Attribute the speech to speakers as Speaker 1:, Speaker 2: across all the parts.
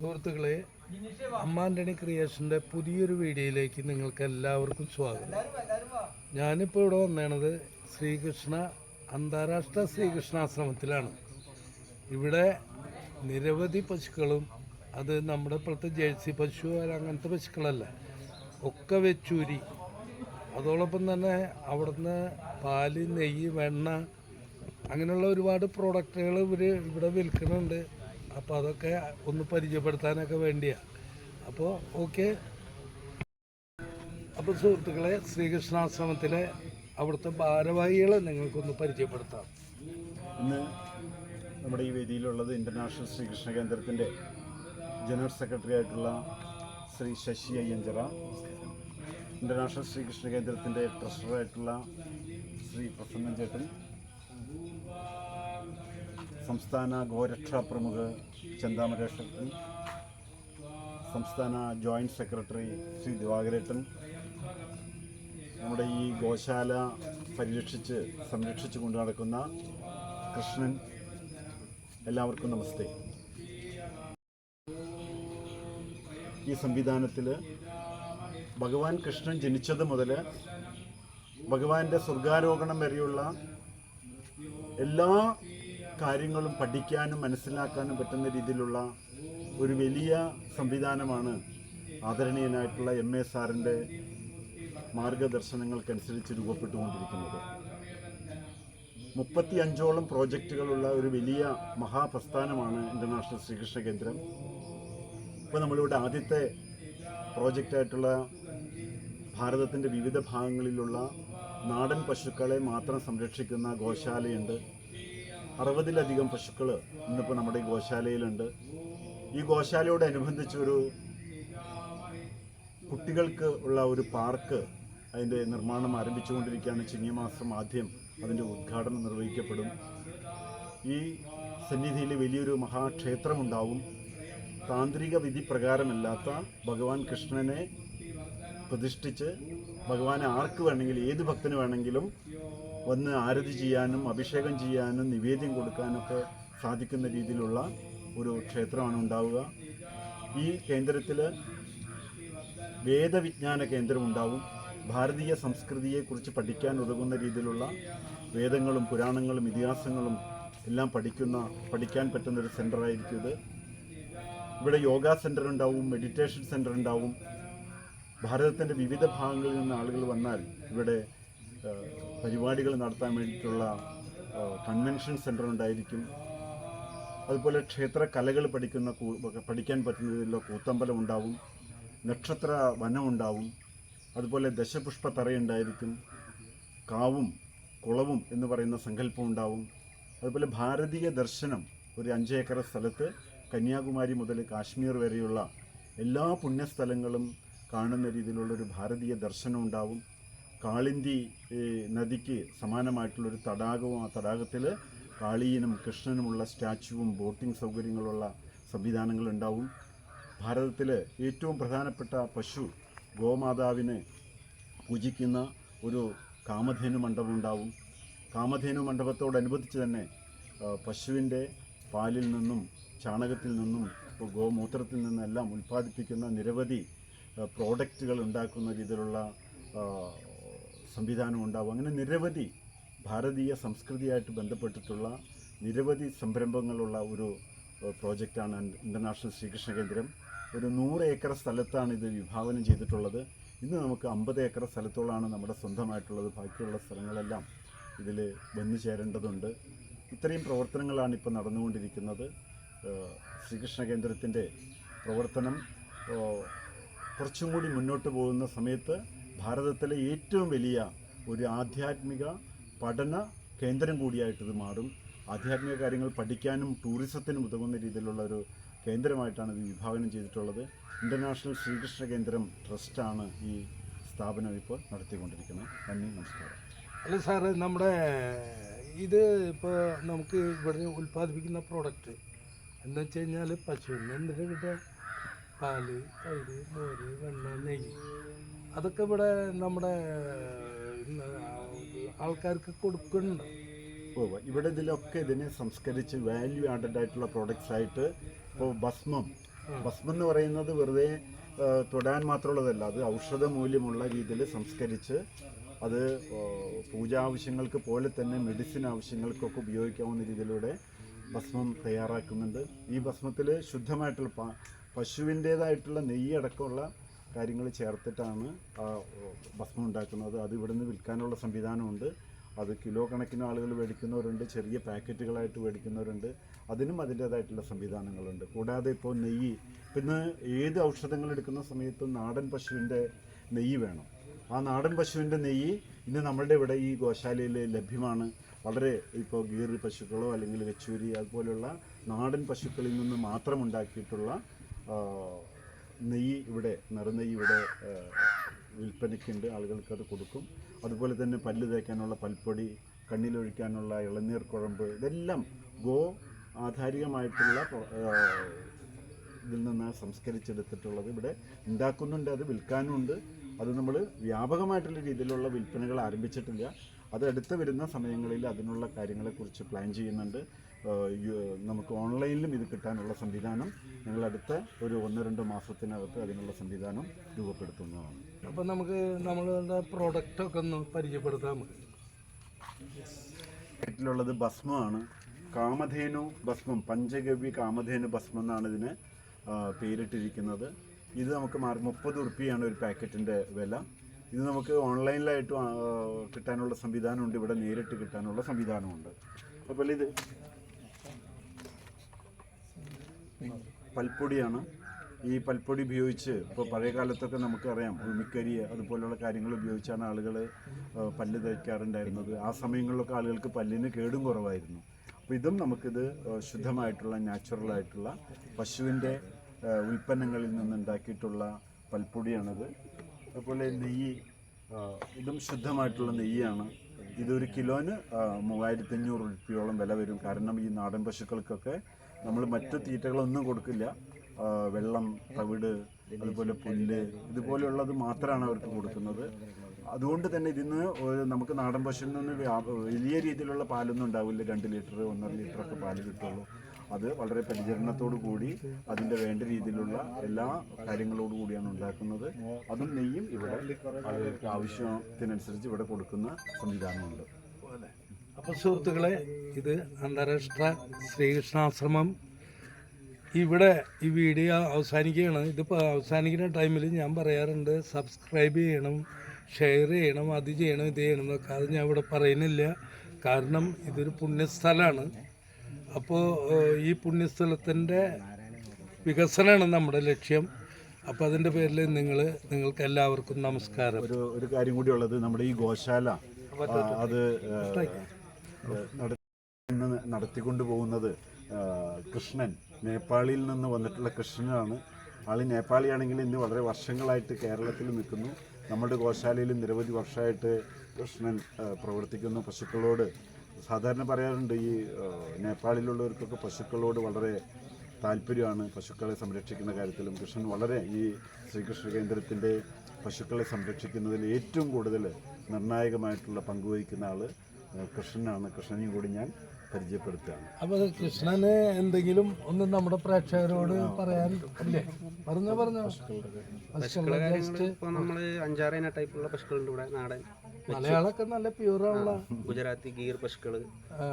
Speaker 1: സുഹൃത്തുക്കളെ അമ്മാന്റണി ക്രിയേഷന്റെ പുതിയൊരു വീഡിയോയിലേക്ക് നിങ്ങൾക്ക് എല്ലാവർക്കും സ്വാഗതം. ഞാനിപ്പോൾ ഇവിടെ വന്നേണത് ശ്രീകൃഷ്ണ അന്താരാഷ്ട്ര ശ്രീകൃഷ്ണാശ്രമത്തിലാണ്. ഇവിടെ നിരവധി പശുക്കളും അത് നമ്മുടെ ഇപ്പോഴത്തെ ജേഴ്സി പശു അങ്ങനത്തെ പശുക്കളല്ല ഒക്കെ വെച്ചൂരി. അതോടൊപ്പം തന്നെ അവിടുന്ന് പാൽ നെയ്യ് വെണ്ണ അങ്ങനെയുള്ള ഒരുപാട് പ്രോഡക്റ്റുകൾ ഇവർ ഇവിടെ വിൽക്കുന്നുണ്ട്. അപ്പോൾ അതൊക്കെ ഒന്ന് പരിചയപ്പെടുത്താനൊക്കെ വേണ്ടിയാണ് അപ്പോൾ ഓക്കെ. അപ്പോൾ സുഹൃത്തുക്കളെ ശ്രീകൃഷ്ണാശ്രമത്തിലെ അവിടുത്തെ ഭാരവാഹികളെ നിങ്ങൾക്കൊന്ന് പരിചയപ്പെടുത്താം.
Speaker 2: ഇന്ന് നമ്മുടെ ഈ വേദിയിലുള്ളത് ഇന്റർനാഷണൽ ശ്രീകൃഷ്ണ കേന്ദ്രത്തിന്റെ ജനറൽ സെക്രട്ടറി ആയിട്ടുള്ള ശ്രീ ശശി അയ്യഞ്ചറ. ഇന്റർനാഷണൽ ശ്രീകൃഷ്ണ കേന്ദ്രത്തിന്റെ ട്രഷററായിട്ടുള്ള ശ്രീ പ്രസന്നൻ ചേട്ടൻ. സംസ്ഥാന ഗോരക്ഷാ പ്രമുഖ് ചന്താമരേഷൻ സംസ്ഥാന ജോയിന്റ് സെക്രട്ടറി ശ്രീ ദിവാകരേട്ടൻ നമ്മുടെ ഈ ഗോശാല പരിരക്ഷിച്ച് സംരക്ഷിച്ചു കൊണ്ടു നടക്കുന്ന കൃഷ്ണൻ എല്ലാവർക്കും നമസ്തേ. ഈ സംവിധാനത്തിൽ ഭഗവാൻ കൃഷ്ണൻ ജനിച്ചത് മുതൽ ഭഗവാന്റെ സ്വർഗാരോഹണം വരെയുള്ള എല്ലാ കാര്യങ്ങളും പഠിക്കാനും മനസ്സിലാക്കാനും പറ്റുന്ന രീതിയിലുള്ള ഒരു വലിയ സംവിധാനമാണ് ആദരണീയനായിട്ടുള്ള എം എ സാറിന്റെ മാർഗദർശനങ്ങൾക്കനുസരിച്ച് രൂപപ്പെട്ടുകൊണ്ടിരിക്കുന്നത്. മുപ്പത്തി അഞ്ചോളം പ്രോജക്റ്റുകളുള്ള ഒരു വലിയ മഹാപ്രസ്ഥാനമാണ് ഇന്റർനാഷണൽ ശ്രീകൃഷ്ണ കേന്ദ്രം. ഇപ്പോൾ നമ്മളിവിടെ ആദ്യത്തെ പ്രോജക്റ്റായിട്ടുള്ള ഭാരതത്തിന്റെ വിവിധ ഭാഗങ്ങളിലുള്ള നാടൻ പശുക്കളെ മാത്രം സംരക്ഷിക്കുന്ന ഗോശാലയുണ്ട്. അറുപതിലധികം പശുക്കൾ ഇന്നിപ്പോൾ നമ്മുടെ ഈ ഗോശാലയിലുണ്ട്. ഈ ഗോശാലയോട് ഒരു കുട്ടികൾക്ക് ഉള്ള ഒരു പാർക്ക് അതിന്റെ നിർമ്മാണം ആരംഭിച്ചുകൊണ്ടിരിക്കുകയാണ്. ചിങ്ങമാസം ആദ്യം അതിന്റെ ഉദ്ഘാടനം നിർവഹിക്കപ്പെടും. ഈ സന്നിധിയിൽ വലിയൊരു മഹാക്ഷേത്രമുണ്ടാവും. താന്ത്രിക വിധി പ്രകാരമല്ലാത്ത ഭഗവാൻ കൃഷ്ണനെ പ്രതിഷ്ഠിച്ച് ഭഗവാനെ ആർക്ക് വേണമെങ്കിലും ഏത് ഭക്തന് വേണമെങ്കിലും വന്ന് ആരതി ചെയ്യാനും അഭിഷേകം ചെയ്യാനും നിവേദ്യം കൊടുക്കാനൊക്കെ സാധിക്കുന്ന രീതിയിലുള്ള ഒരു ക്ഷേത്രമാണ് ഉണ്ടാവുക. ഈ കേന്ദ്രത്തിൽ വേദവിജ്ഞാന കേന്ദ്രം ഉണ്ടാവും. ഭാരതീയ സംസ്കൃതിയെക്കുറിച്ച് പഠിക്കാൻ ഉതകുന്ന രീതിയിലുള്ള വേദങ്ങളും പുരാണങ്ങളും ഇതിഹാസങ്ങളും എല്ലാം പഠിക്കുന്ന പഠിക്കാൻ പറ്റുന്ന ഒരു സെന്ററായിരിക്കും ഇത്. ഇവിടെ യോഗ സെന്റർ ഉണ്ടാവും മെഡിറ്റേഷൻ സെന്റർ ഉണ്ടാവും. ഭാരതത്തിന്റെ വിവിധ ഭാഗങ്ങളിൽ നിന്ന് ആളുകൾ വന്നാൽ ഇവിടെ പരിപാടികൾ നടത്താൻ വേണ്ടിയിട്ടുള്ള കൺവെൻഷൻ സെന്റർ ഉണ്ടായിരിക്കും. അതുപോലെ ക്ഷേത്ര കലകൾ പഠിക്കുന്ന പഠിക്കാൻ പറ്റുന്ന രീതിയിലുള്ള കൂത്തമ്പലം ഉണ്ടാവും. നക്ഷത്ര വനം ഉണ്ടാവും. അതുപോലെ ദശപുഷ്പ തറയുണ്ടായിരിക്കും. കാവും കുളവും എന്ന് പറയുന്ന സങ്കല്പം ഉണ്ടാവും. അതുപോലെ ഭാരതീയ ദർശനം ഒരു അഞ്ചേക്കർ സ്ഥലത്ത് കന്യാകുമാരി മുതൽ കാശ്മീർ വരെയുള്ള എല്ലാ പുണ്യസ്ഥലങ്ങളും കാണുന്ന രീതിയിലുള്ള ഒരു ഭാരതീയ ദർശനം ഉണ്ടാവും. കാളിന്തി നദിക്ക് സമാനമായിട്ടുള്ളൊരു തടാകവും ആ തടാകത്തിൽ കാളിയനും കൃഷ്ണനുമുള്ള സ്റ്റാച്ചുവും ബോട്ടിംഗ് സൗകര്യങ്ങളുള്ള സംവിധാനങ്ങൾ ഉണ്ടാവും ഭാരതത്തിൽ ഏറ്റവും പ്രധാനപ്പെട്ട പശു ഗോമാതാവിനെ പൂജിക്കുന്ന ഒരു കാമധേനു മണ്ഡപം ഉണ്ടാവും കാമധേനു മണ്ഡപത്തോടനുബന്ധിച്ച് തന്നെ പശുവിന്റെ പാലിൽ നിന്നും ചാണകത്തിൽ നിന്നും ഗോമൂത്രത്തിൽ നിന്നെല്ലാം ഉൽപ്പാദിപ്പിക്കുന്ന നിരവധി പ്രോഡക്റ്റുകൾ ഉണ്ടാക്കുന്ന രീതിയിലുള്ള സംവിധാനം ഉണ്ടാവും. അങ്ങനെ നിരവധി ഭാരതീയ സംസ്കൃതിയായിട്ട് ബന്ധപ്പെട്ടിട്ടുള്ള നിരവധി സംരംഭങ്ങളുള്ള ഒരു പ്രോജക്റ്റാണ് ഇന്റർനാഷണൽ ശ്രീകൃഷ്ണ കേന്ദ്രം. ഒരു നൂറ് ഏക്കർ സ്ഥലത്താണ് ഇത് വിഭാവനം ചെയ്തിട്ടുള്ളത്. ഇന്ന് നമുക്ക് അമ്പത് ഏക്കർ സ്ഥലത്തോളാണ് നമ്മുടെ സ്വന്തമായിട്ടുള്ളത്. ബാക്കിയുള്ള സ്ഥലങ്ങളെല്ലാം ഇതിൽ വന്നു ചേരേണ്ടതുണ്ട്. ഇത്രയും പ്രവർത്തനങ്ങളാണ് ഇപ്പോൾ നടന്നുകൊണ്ടിരിക്കുന്നത്. ശ്രീകൃഷ്ണ കേന്ദ്രത്തിന്റെ പ്രവർത്തനം കുറച്ചും കൂടി മുന്നോട്ട് പോകുന്ന സമയത്ത് ഭാരതത്തിലെ ഏറ്റവും വലിയ ഒരു ആധ്യാത്മിക പഠന കേന്ദ്രം കൂടിയായിട്ട് ഇത് മാറും. ആധ്യാത്മിക കാര്യങ്ങൾ പഠിക്കാനും ടൂറിസത്തിനും ഉതകുന്ന രീതിയിലുള്ള ഒരു കേന്ദ്രമായിട്ടാണ് ഇത് വിഭാവനം ചെയ്തിട്ടുള്ളത്. ഇന്റർനാഷണൽ ശ്രീകൃഷ്ണ കേന്ദ്രം ട്രസ്റ്റാണ് ഈ സ്ഥാപനം ഇപ്പോൾ നടത്തിക്കൊണ്ടിരിക്കുന്നത്. നന്ദി നമസ്കാരം.
Speaker 1: അല്ല സാറ് നമ്മുടെ ഇത് ഇപ്പോൾ നമുക്ക് ഇവിടെ ഉൽപ്പാദിപ്പിക്കുന്ന പ്രോഡക്റ്റ് എന്ന് വെച്ച് കഴിഞ്ഞാൽ എന്തിനാ കിട്ടുക? പാൽ തൈര് മോര് വെണ്ണ നെയ്യ്. അതൊക്കെ ഇവിടെ നമ്മുടെ ആൾക്കാർക്ക് കൊടുക്കുന്നുണ്ട്.
Speaker 2: ഇവിടെ ഇതിലൊക്കെ ഇതിനെ സംസ്കരിച്ച് വാല്യൂ ആഡഡ് ആയിട്ടുള്ള പ്രോഡക്റ്റ്സ് ആയിട്ട് ഇപ്പോൾ ഭസ്മം. ഭസ്മം എന്ന് പറയുന്നത് വെറുതെ തൊടാൻ മാത്രമുള്ളതല്ല അത് ഔഷധ മൂല്യമുള്ള രീതിയിൽ സംസ്കരിച്ച് അത് പൂജാ ആവശ്യങ്ങൾക്ക് പോലെ തന്നെ മെഡിസിൻ ആവശ്യങ്ങൾക്കൊക്കെ ഉപയോഗിക്കാവുന്ന രീതിയിലൂടെ ഭസ്മം തയ്യാറാക്കുന്നുണ്ട്. ഈ ഭസ്മത്തിൽ ശുദ്ധമായിട്ടുള്ള പശുവിന്റേതായിട്ടുള്ള നെയ്യ് അടക്കമുള്ള കാര്യങ്ങൾ ചേർത്തിട്ടാണ് ആ ഭസ്മം ഉണ്ടാക്കുന്നത്. അത് ഇവിടെ നിന്ന് വിൽക്കാനുള്ള സംവിധാനമുണ്ട്. അത് കിലോ കണക്കിന് ആളുകൾ മേടിക്കുന്നവരുണ്ട് ചെറിയ പാക്കറ്റുകളായിട്ട് മേടിക്കുന്നവരുണ്ട്. അതിനും അതിന്റേതായിട്ടുള്ള സംവിധാനങ്ങളുണ്ട്. കൂടാതെ ഇപ്പോൾ നെയ്യ് പിന്നെ ഏത് ഔഷധങ്ങൾ എടുക്കുന്ന സമയത്തും നാടൻ പശുവിന്റെ നെയ്യ് വേണം. ആ നാടൻ പശുവിന്റെ നെയ്യ് ഇന്ന് നമ്മളുടെ ഇവിടെ ഈ ഗോശാലയിൽ ലഭ്യമാണ്. വളരെ ഇപ്പോൾ ഗീർ പശുക്കളോ അല്ലെങ്കിൽ വെച്ചൂരി അതുപോലെയുള്ള നാടൻ പശുക്കളിൽ നിന്ന് മാത്രം ഉണ്ടാക്കിയിട്ടുള്ള നെയ്യ് ഇവിടെ നിറനെയ്യ് ഇവിടെ വിൽപ്പനയ്ക്കുണ്ട്. ആളുകൾക്ക് അത് കൊടുക്കും. അതുപോലെ തന്നെ പല്ല് തേക്കാനുള്ള പൽപ്പൊടി കണ്ണിലൊഴിക്കാനുള്ള ഇളനീർ കുഴമ്പ് ഇതെല്ലാം ഗോ ആധാരികമായിട്ടുള്ള ഇതിൽ നിന്ന് സംസ്കരിച്ചെടുത്തിട്ടുള്ളത് ഇവിടെ ഉണ്ടാക്കുന്നുണ്ട് അത് വിൽക്കാനുണ്ട്. അത് നമ്മൾ വ്യാപകമായിട്ടുള്ള രീതിയിലുള്ള വിൽപ്പനകൾ ആരംഭിച്ചിട്ടില്ല. അത് അടുത്ത് വരുന്ന സമയങ്ങളിൽ അതിനുള്ള കാര്യങ്ങളെക്കുറിച്ച് പ്ലാൻ ചെയ്യുന്നുണ്ട്. നമുക്ക് ഓൺലൈനിലും ഇത് കിട്ടാനുള്ള സംവിധാനം ഞങ്ങൾ അടുത്ത ഒരു ഒന്ന് രണ്ട് മാസത്തിനകത്ത് അതിനുള്ള സംവിധാനം രൂപപ്പെടുത്തുന്നതാണ്.
Speaker 1: അപ്പോൾ നമുക്ക് നമ്മളുടെ പ്രോഡക്റ്റൊക്കെ ഒന്ന് പരിചയപ്പെടുത്താം നമുക്ക്
Speaker 2: വീട്ടിലുള്ളത് ഭസ്മമാണ്. കാമധേനു ഭസ്മം പഞ്ചഗവ്യ കാമധേനു ഭസ്മം എന്നാണ് ഇതിന് പേരിട്ടിരിക്കുന്നത്. ഇത് നമുക്ക് മാറി മുപ്പത് ഉറുപ്പിയാണ് ഒരു പാക്കറ്റിന്റെ വില. ഇത് നമുക്ക് ഓൺലൈനിലായിട്ടും കിട്ടാനുള്ള സംവിധാനമുണ്ട്. ഇവിടെ നേരിട്ട് കിട്ടാനുള്ള സംവിധാനമുണ്ട്. അപ്പോൾ ഇത് പൽപ്പൊടിയാണ്. ഈ പൽപ്പൊടി ഉപയോഗിച്ച് ഇപ്പോൾ പഴയ കാലത്തൊക്കെ നമുക്കറിയാം ഉമിക്കരി അതുപോലുള്ള കാര്യങ്ങൾ ഉപയോഗിച്ചാണ് ആളുകൾ പല്ല് തയ്ക്കാറുണ്ടായിരുന്നത് ആ സമയങ്ങളിലൊക്കെ ആളുകൾക്ക് പല്ലിന് കേടും കുറവായിരുന്നു. അപ്പോൾ ഇതും നമുക്കിത് ശുദ്ധമായിട്ടുള്ള നാച്ചുറൽ ആയിട്ടുള്ള പശുവിന്റെ ഉൽപ്പന്നങ്ങളിൽ നിന്നുണ്ടാക്കിയിട്ടുള്ള പൽപ്പൊടിയാണിത്. അതുപോലെ നെയ്യ് ഇതും ശുദ്ധമായിട്ടുള്ള നെയ്യാണ്. ഇതൊരു കിലോന് മൂവായിരത്തി അഞ്ഞൂറ് രൂപയോളം വില വരും. കാരണം ഈ നാടൻ പശുക്കൾക്കൊക്കെ നമ്മൾ മറ്റു തീറ്റകളൊന്നും കൊടുക്കില്ല. വെള്ളം തവിട് അതുപോലെ പുല്ല് ഇതുപോലെയുള്ളത് മാത്രമാണ് അവർക്ക് കൊടുക്കുന്നത്. അതുകൊണ്ട് തന്നെ ഇതിന്ന് നമുക്ക് നാടൻ പശുവിൽ നിന്ന് വലിയ രീതിയിലുള്ള പാലൊന്നും ഉണ്ടാവില്ല. രണ്ട് ലിറ്റർ ഒന്നര ലിറ്റർ ഒക്കെ പാൽ കിട്ടുള്ളൂ. അത് വളരെ പരിചരണത്തോടു കൂടി അതിന്റെ വേണ്ട രീതിയിലുള്ള എല്ലാ കാര്യങ്ങളോടു കൂടിയാണ് ഉണ്ടാക്കുന്നത്. അതും നെയ്യും ഇവിടെ ആളുകൾക്ക് ആവശ്യത്തിനനുസരിച്ച് ഇവിടെ കൊടുക്കുന്ന സംവിധാനമുണ്ട്.
Speaker 1: അപ്പോൾ സുഹൃത്തുക്കളെ ഇത് അന്താരാഷ്ട്ര ശ്രീകൃഷ്ണാശ്രമം. ഇവിടെ ഈ വീഡിയോ അവസാനിക്കുകയാണ്. ഇതിപ്പോൾ അവസാനിക്കുന്ന ടൈമിൽ ഞാൻ പറയാറുണ്ട് സബ്സ്ക്രൈബ് ചെയ്യണം ഷെയർ ചെയ്യണം അത് ചെയ്യണം ഇത് ചെയ്യണം എന്നൊക്കെ. അത് ഞാൻ ഇവിടെ പറയുന്നില്ല. കാരണം ഇതൊരു പുണ്യസ്ഥലമാണ് അപ്പോൾ ഈ പുണ്യസ്ഥലത്തിന്റെ വികസനമാണ് നമ്മുടെ ലക്ഷ്യം. അപ്പോൾ അതിന്റെ പേരിൽ നിങ്ങൾ നിങ്ങൾക്ക് എല്ലാവർക്കും നമസ്കാരം.
Speaker 2: ഒരു ഒരു കാര്യം കൂടി ഉള്ളത് നമ്മുടെ ഈ ഗോശാല അത് നടത്തിക്കൊണ്ട് പോകുന്നത് കൃഷ്ണൻ. നേപ്പാളിൽ നിന്ന് വന്നിട്ടുള്ള കൃഷ്ണനാണ്. ആൾ നേപ്പാളിയാണെങ്കിൽ ഇന്ന് വളരെ വർഷങ്ങളായിട്ട് കേരളത്തിൽ നിൽക്കുന്നു. നമ്മുടെ ഗോശാലയിൽ നിരവധി വർഷമായിട്ട് കൃഷ്ണൻ പ്രവർത്തിക്കുന്നു. പശുക്കളോട് സാധാരണ പറയാറുണ്ട് ഈ നേപ്പാളിലുള്ളവർക്കൊക്കെ പശുക്കളോട് വളരെ താല്പര്യമാണ്. പശുക്കളെ സംരക്ഷിക്കുന്ന കാര്യത്തിലും കൃഷ്ണൻ വളരെ ഈ ശ്രീകൃഷ്ണ കേന്ദ്രത്തിന്റെ പശുക്കളെ സംരക്ഷിക്കുന്നതിൽ ഏറ്റവും കൂടുതൽ നിർണായകമായിട്ടുള്ള പങ്കുവഹിക്കുന്ന ഏഹ് കൃഷ്ണനാണ്. കൃഷ്ണനെയും കൂടി ഞാൻ പരിചയപ്പെടുത്തുകയാണ്.
Speaker 1: അപ്പോൾ കൃഷ്ണന് എന്തെങ്കിലും ഒന്ന് നമ്മുടെ പ്രേക്ഷകരോട് പറയാൻ അല്ലേ? പറഞ്ഞു പറഞ്ഞോ.
Speaker 3: നമ്മൾ അഞ്ചാറ് ടൈപ്പുള്ള പശുക്കളുണ്ട് ഇവിടെ നാടൻ
Speaker 1: മലയാളമൊക്കെ നല്ല പ്യൂറാണുള്ള
Speaker 3: ഗുജറാത്തി ഗീർ പശുക്കൾ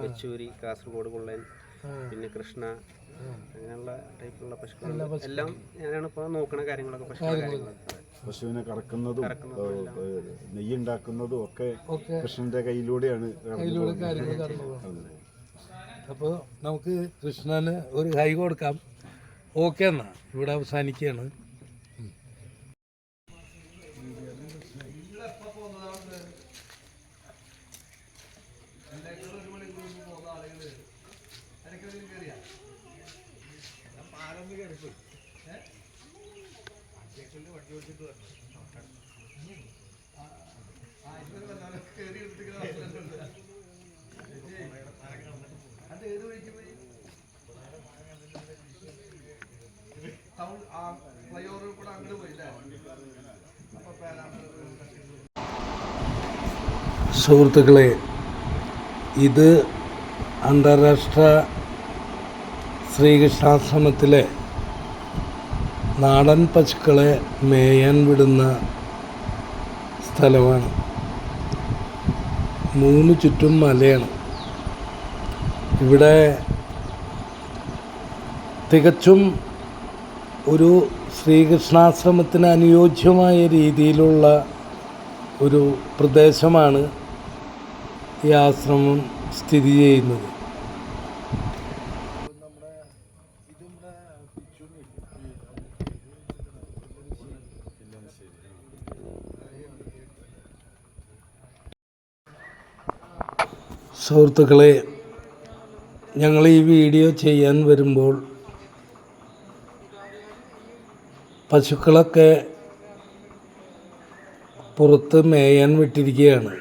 Speaker 3: യെച്ചൂരി കാസർഗോഡ് കൊള്ളൻ പിന്നെ കൃഷ്ണ അങ്ങനെയുള്ള ടൈപ്പുള്ള പശുക്കൾ എല്ലാം ഞാനാണ് ഇപ്പോൾ നോക്കണ കാര്യങ്ങളൊക്കെ പശുക്കളുടെ കാര്യങ്ങളൊക്കെ.
Speaker 2: പശുവിനെ കറക്കുന്നതും നെയ്യുണ്ടാക്കുന്നതും ഒക്കെ കൃഷ്ണന്റെ കയ്യിലൂടെയാണ് കടന്നു
Speaker 1: കാര്യങ്ങൾ കടന്നു പോകുന്നത് അപ്പോൾ നമുക്ക് കൃഷ്ണന് ഒരു ഹൈ കൊടുക്കാം. ഓക്കെ എന്നാ. ഇവിടെ അവസാനിക്കുകയാണ്. സുഹൃത്തുക്കളെ ഇത് അന്താരാഷ്ട്ര ശ്രീകൃഷ്ണാശ്രമത്തിലെ നാടൻ പശുക്കളെ മേയാൻ വിടുന്ന സ്ഥലമാണ്. മൂന്ന് ചുറ്റും മലയാണ്. ഇവിടെ തികച്ചും ഒരു ശ്രീകൃഷ്ണാശ്രമത്തിന് അനുയോജ്യമായ രീതിയിലുള്ള ഒരു പ്രദേശമാണ് ഈ ആശ്രമം സ്ഥിതി ചെയ്യുന്നത്. സുഹൃത്തുക്കളെ ഞങ്ങൾ ഈ വീഡിയോ ചെയ്യാൻ വരുമ്പോൾ പശുക്കളൊക്കെ പുറത്ത് മേയാൻ വിട്ടിരിക്കുകയാണ്.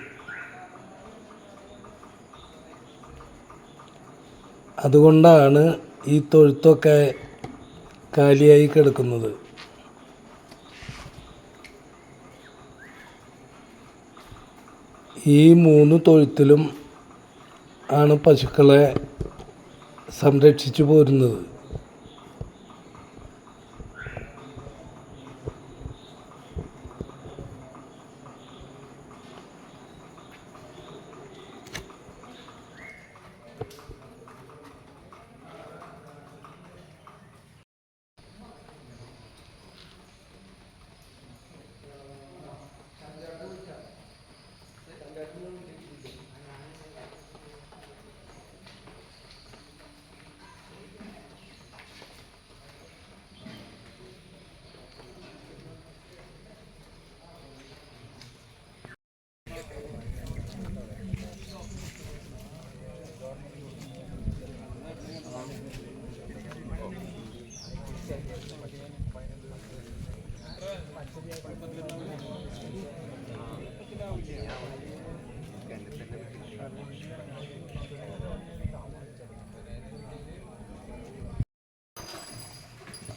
Speaker 1: അതുകൊണ്ടാണ് ഈ തൊഴുത്തൊക്കെ കാലിയായി കിടക്കുന്നത്. ഈ മൂന്ന് തൊഴുത്തിലും ആണ് പശുക്കളെ സംരക്ഷിച്ചു പോരുന്നത്.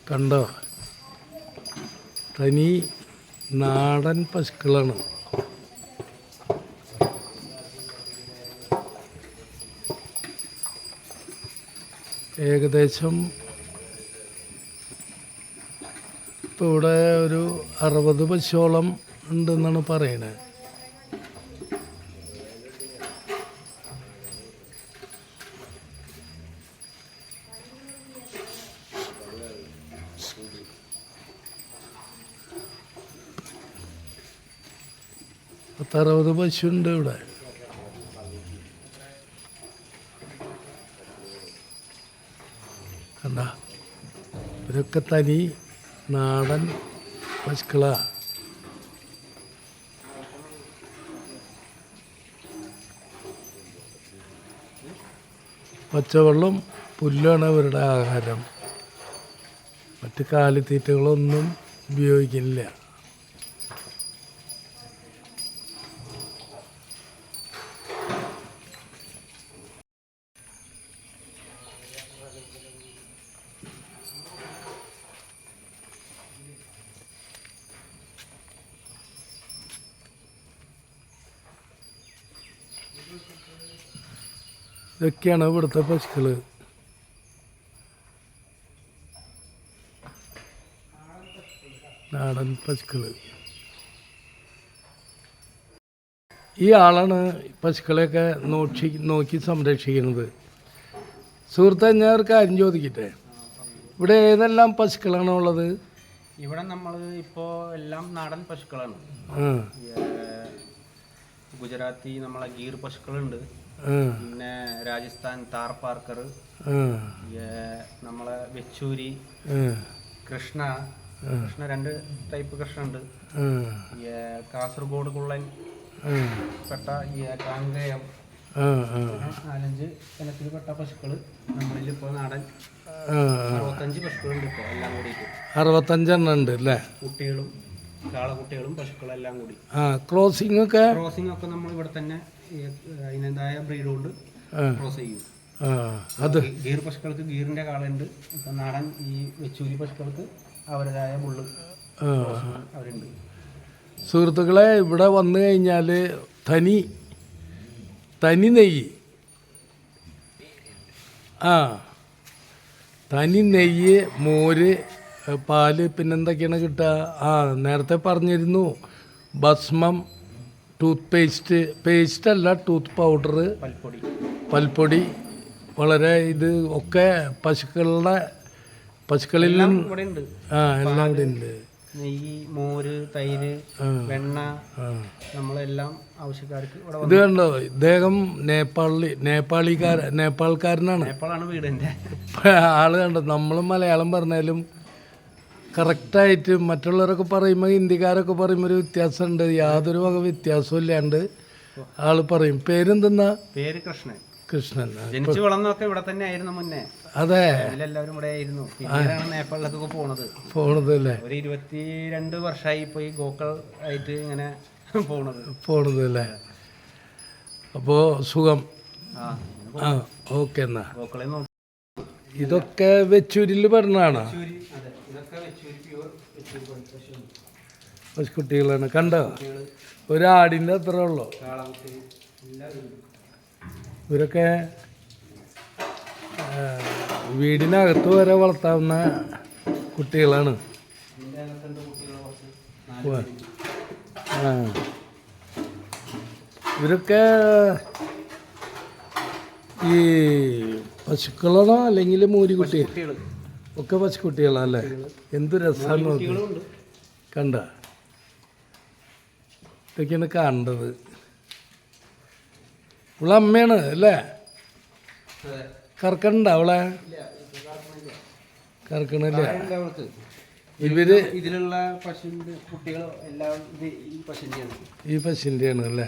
Speaker 1: കണ്ടോ? തനി നാടൻ പശുക്കളാണ്. ഏകദേശം ഇപ്പോൾ ഇവിടെ ഒരു അറുപത് പശുവോളം ഉണ്ടെന്നാണ് പറയണത് പത്തറുപത് പശുണ്ട് ഇവിടെ കണ്ട തനി നാടൻ പശുക്കള. പച്ചവെള്ളം പുല്ലാണ് ഇവരുടെ ആഹാരം. മറ്റ് കാലിത്തീറ്റകളൊന്നും ഉപയോഗിക്കുന്നില്ല. ഇതൊക്കെയാണ് ഇവിടുത്തെ പശുക്കൾ നാടൻ പശുക്കൾ ഈ ആളാണ് പശുക്കളെയൊക്കെ നോക്കി നോക്കി സംരക്ഷിക്കുന്നത്. സുഹൃത്തെ ഞാൻ ഒരു കാര്യം ചോദിക്കട്ടെ? ഇവിടെ ഏതെല്ലാം പശുക്കളാണ് ഉള്ളത്?
Speaker 3: ഇവിടെ നമ്മൾ ഇപ്പോൾ എല്ലാം നാടൻ പശുക്കളാണ്. ഗുജറാത്തി നമ്മളെ ഗീർ പശുക്കളുണ്ട്. പിന്നെ രാജസ്ഥാൻ താർ പാർക്കർ നമ്മളെ വെച്ചൂരി കൃഷ്ണ കൃഷ്ണ രണ്ട് ടൈപ്പ് കൃഷ്ണ ഉണ്ട് കാസർഗോഡ് കുള്ളൻ പെട്ട കാങ്കയം. നാലഞ്ച് ഇനത്തിൽ പെട്ട പശുക്കൾ നമ്മളിൽ ഇപ്പോൾ നാടൻ അറുപത്തഞ്ച് പശുക്കളുണ്ട് ഇപ്പോൾ എല്ലാം കൂടിയിട്ട്.
Speaker 1: അറുപത്തഞ്ചെണ്ണം ഉണ്ട് അല്ലേ?
Speaker 3: കുട്ടികളും കാളക്കുട്ടികളും പശുക്കളും എല്ലാം കൂടി.
Speaker 1: ക്രോസിംഗ് ഒക്കെ
Speaker 3: ക്രോസിംഗ് ഒക്കെ നമ്മൾ ഇവിടെ തന്നെ ഈ, അതിനേതായ ബ്രീഡ് കൊണ്ട് ക്രോസ് ചെയ്യും.
Speaker 1: അത്.
Speaker 3: ഗീർ പശുക്കൾക്ക് ഗീറിന്റെ കാളുണ്ട് നാടൻ ഈ വെച്ചൂരി പശുക്കൾക്ക് അവരുടേതായ മുള്ള് അവരുണ്ട്.
Speaker 1: സുഹൃത്തുക്കളെ ഇവിടെ വന്നു കഴിഞ്ഞാൽ തനി തനി നെയ്യ്. ആ. തനി നെയ്യ് മോര് പാൽ പിന്നെന്തൊക്കെയാണ് കിട്ടുക? ആ നേരത്തെ പറഞ്ഞിരുന്നു ഭസ്മം ടൂത്ത് പേസ്റ്റ് പേസ്റ്റ് അല്ല ടൂത്ത് പൗഡർ
Speaker 3: പൽപ്പൊടി.
Speaker 1: വളരെ ഇത് ഒക്കെ പശുക്കളുടെ പശുക്കളിൽ ആ എല്ലാം ഇവിടെ ഉണ്ട്.
Speaker 3: നെയ്യ് മോര് തൈര് വെണ്ണ നമ്മളെല്ലാം ആവശ്യക്കാർക്ക്
Speaker 1: ഇത് കണ്ടോ? ഇദ്ദേഹം നേപ്പാളി നേപ്പാളിക്കാര നേപ്പാൾക്കാരനാണ്.
Speaker 3: നേപ്പാളാണ് വീട്
Speaker 1: ആൾ കണ്ടോ? നമ്മൾ മലയാളം പറഞ്ഞാലും കറക്റ്റായിട്ട് മറ്റുള്ളവരൊക്കെ പറയുമ്പോൾ ഹിന്ദിക്കാരൊക്കെ പറയുമ്പോൾ ഒരു വ്യത്യാസമുണ്ട്. യാതൊരു വക വ്യത്യാസവും ഇല്ലാണ്ട് ആൾ പറയും. പേരെന്തെന്നാ?
Speaker 3: പേര് കൃഷ്ണൻ.
Speaker 1: കൃഷ്ണൻ.
Speaker 3: ജനിച്ചു വളർന്നൊക്കെ ഇവിടെ തന്നെ ആയിരുന്നു മുന്നേ.
Speaker 1: അതെ.
Speaker 3: എല്ലാവരും ഇവിടെ ആയിരുന്നു. പിന്നീടാണ് നേപ്പാളിലേക്കൊക്കെ പോണത്.
Speaker 1: പോണത് അല്ലേ?
Speaker 3: ഒരു ഇരുപത്തി രണ്ട് വർഷമായി ഇപ്പൊ ഈ ഗോക്കൾ ആയിട്ട് ഇങ്ങനെ പോണത്.
Speaker 1: പോണത് അല്ലേ? അപ്പോ സുഖം.
Speaker 3: ആ
Speaker 1: ആ ഓക്കെ എന്നാ.
Speaker 3: ഗോക്കളെ നോക്കി.
Speaker 1: ഇതൊക്കെ വെച്ചൂരിൽ പറഞ്ഞാണോ പശുക്കുട്ടികളാണ് കണ്ടോ? ഒരാടിന്റെ അത്ര ഉള്ളു. ഇവരൊക്കെ വീടിനകത്ത് വരെ വളർത്താവുന്ന കുട്ടികളാണ്. ആ. ഇവരൊക്കെ ഈ പശുക്കളാണോ അല്ലെങ്കിൽ മൂരി
Speaker 3: കുട്ടികൾ
Speaker 1: ഒക്കെ പശുക്കുട്ടികളല്ലേ എന്ത് രസമാണ് കണ്ട. ഇതൊക്കെയാണ് കണ്ടത്. ഇവളെ അമ്മയാണ് അല്ലേ? കറക്കണ്ട അവളെ. കറക്കണില്ല. ഇവർ
Speaker 3: ഇതിലുള്ള പശുവിന്റെ കുട്ടികൾ എല്ലാം ഈ പശുവിന്റെയാണ്.
Speaker 1: ഈ അല്ലേ?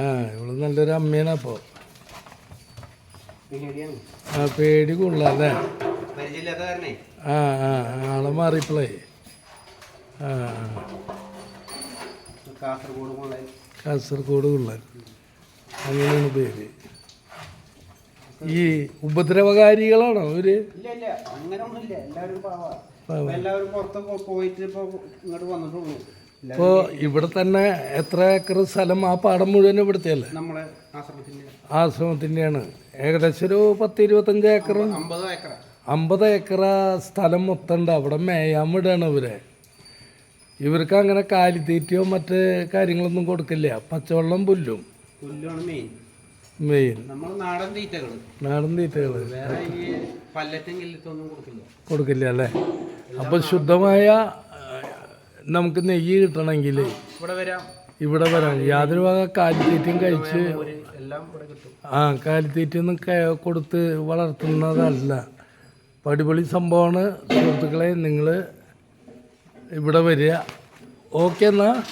Speaker 1: ആ ഇവൾ നല്ലൊരു അമ്മയാണ് അപ്പോൾ ആ പേടി
Speaker 3: പരിചയമില്ലാത്ത കാരണേ
Speaker 1: ആ ആ ആളെ മാറിയപ്പോളേ. ആ ആ.
Speaker 3: കാസർഗോഡ്
Speaker 1: ഉള്ളൻ അങ്ങനെയാണ് പേര്. ഈ ഉപദ്രവകാരികളാണോ അവർ?
Speaker 3: ഇപ്പോ
Speaker 1: ഇവിടെ തന്നെ എത്ര ഏക്കർ സ്ഥലം ആ പാടം മുഴുവൻ ഇവിടുത്തെയല്ലേ?
Speaker 3: നമ്മളെ ആശ്രമത്തിന്റെ
Speaker 1: ആശ്രമത്തിന്റെയാണ്. ഏകദേശം ഒരു പത്ത് ഇരുപത്തഞ്ച് ഏക്കറും
Speaker 3: അമ്പത് ഏക്കറ.
Speaker 1: അമ്പത് ഏക്കർ സ്ഥലം മൊത്തമുണ്ട് അവിടെ മേയാൻ വിടുകയാണ് ഇവരെ. ഇവർക്ക് അങ്ങനെ കാലിത്തീറ്റയോ മറ്റ് കാര്യങ്ങളൊന്നും കൊടുക്കില്ല. പച്ചവെള്ളം പുല്ലും.
Speaker 3: മെയിൻ നാടൻ തീറ്റകൾ കൊടുക്കില്ല.
Speaker 1: അല്ലേ? അപ്പോൾ ശുദ്ധമായ നമുക്ക് നെയ്യ് കിട്ടണമെങ്കിൽ
Speaker 3: ഇവിടെ വരാം.
Speaker 1: ഇവിടെ വരാം. യാതൊരു വക കാലിത്തീറ്റയും കഴിച്ച് ആ കാലിത്തീറ്റയൊന്നും കൊടുത്ത് വളർത്തുന്നതല്ല. പടിപൊളി സംഭവമാണ്. സുഹൃത്തുക്കളെ നിങ്ങൾ ഇവിടെ വരിക. ഓക്കെ എന്നാ.